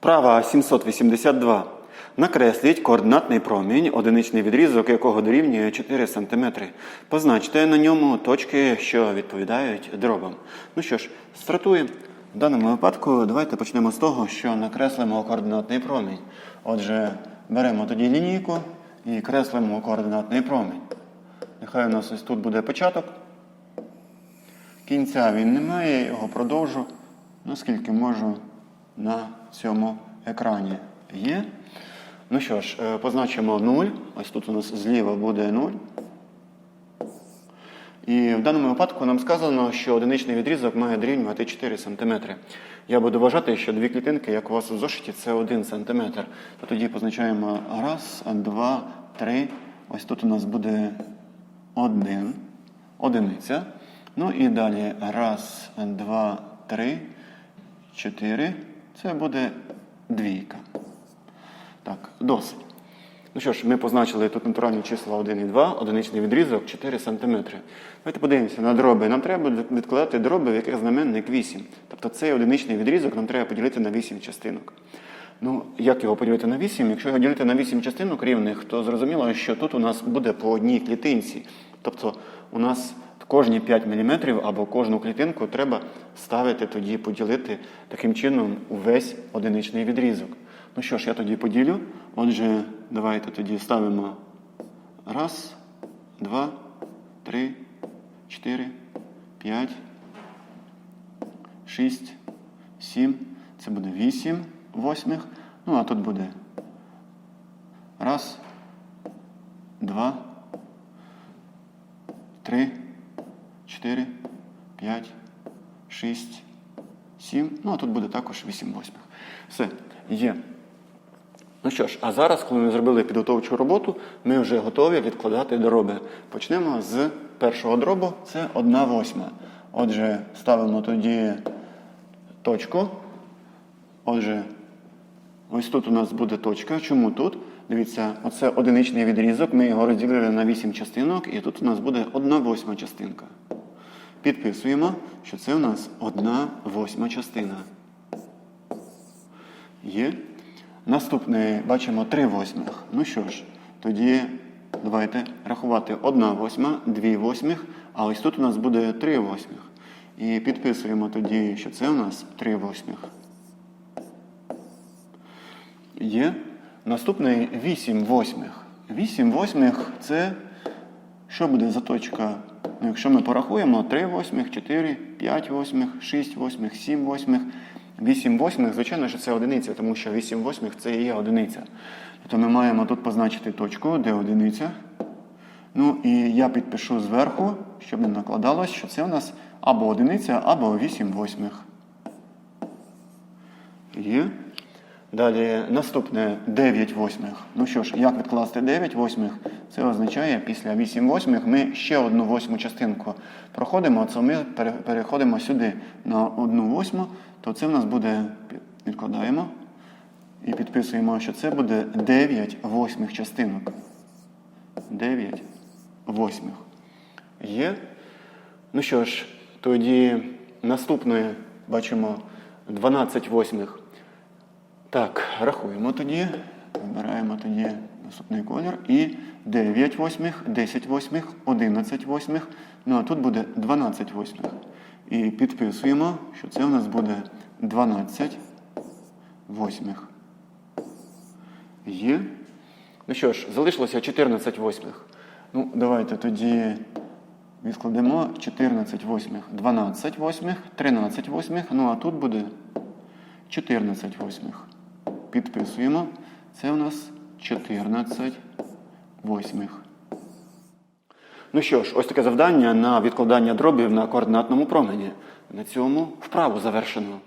Вправа 782. Накресліть координатний промінь, одиничний відрізок якого дорівнює 4 см. Позначте на ньому точки, що відповідають дробам. Ну що ж, стартуємо. В даному випадку давайте почнемо з того, що накреслимо координатний промінь. Отже, беремо тоді лінійку і креслимо координатний промінь. Нехай у нас ось тут буде початок. Кінця він не має, його продовжу, наскільки можу на цьому екрані є. Ну що ж, е, позначимо 0. Ось тут у нас зліва буде 0. І в даному випадку нам сказано, що одиничний відрізок має дорівнювати 4 см. Я буду вважати, що дві клітинки, як у вас у зошиті, це 1 см. То тоді позначаємо раз, два, три. Ось тут у нас буде 1, одиниця. Ну і далі раз, два, три, чотири. Це буде двійка. Так, досить. Ну що ж, ми позначили тут натуральні числа 1 і 2, одиничний відрізок 4 см. Давайте подивимося на дроби. Нам треба відкладати дроби, в яких знаменник 8. Тобто цей одиничний відрізок нам треба поділити на 8 частинок. Ну, як його поділити на 8? Якщо його ділити на 8 частинок рівних, то зрозуміло, що тут у нас буде по одній клітинці. Тобто у нас кожні 5 мм або кожну клітинку треба ставити тоді, поділити таким чином увесь одиничний відрізок. Ну що ж, я тоді поділю. Отже, давайте тоді ставимо раз, два, три, чотири, п'ять, шість, сім. Це буде вісім восьмих. Ну, а тут буде раз, два, три, чотири, п'ять, шість, сім. Ну, а тут буде також вісім восьмих. Все, є. Ну що ж, а зараз, коли ми зробили підготовчу роботу, ми вже готові відкладати дроби. Почнемо з першого дробу, це 1 восьма. Отже, ставимо тоді точку. Отже, ось тут у нас буде точка. Чому тут? Дивіться, оце одиничний відрізок, ми його розділили на 8 частинок, і тут у нас буде 1 восьма частинка. Підписуємо, що це у нас 1 восьма частина. Є. Наступне бачимо 3 восьмих. Ну що ж, тоді давайте рахувати 1 восьма, 2 восьмих, а ось тут у нас буде 3 восьмих. І підписуємо тоді, що це у нас 3 восьмих. Є. Наступний 8 восьмих. 8 восьмих це що буде за точка? Ну, якщо ми порахуємо 3 восьмих, 4, 5 восьмих, 6 восьмих, 7 восьмих. 8 восьмих, звичайно, що це одиниця, тому що 8 восьмих це і є одиниця. Тобто ми маємо тут позначити точку, де одиниця. Ну і я підпишу зверху, щоб не накладалось, що це у нас або одиниця, або 8 восьмих. Є. Далі наступне 9 восьмих. Ну що ж, як відкласти 9 восьмих? Це означає, після 8 восьмих ми ще одну восьму частинку проходимо, це ми переходимо сюди на одну восьму, то це в нас буде, відкладаємо і підписуємо, що це буде 9 восьмих частинок. 9 восьмих. Є. Ну що ж, тоді наступне бачимо 12 восьмих. Так, рахуємо тоді. Вибираємо тоді наступний колір. І 9 восьмих, 10 восьмих, 11 восьмих. Ну а тут буде 12 восьмих. І підписуємо, що це у нас буде 12 восьмих. Є. Ну що ж, залишилося 14 восьмих. Ну, давайте тоді відкладемо 14 восьмих, 12 восьмих, 13 восьмих. Ну а тут буде 14 восьмих. Підписуємо. Це у нас 14 восьмих. Ну що ж, ось таке завдання на відкладання дробів на координатному промені. На цьому вправу завершено.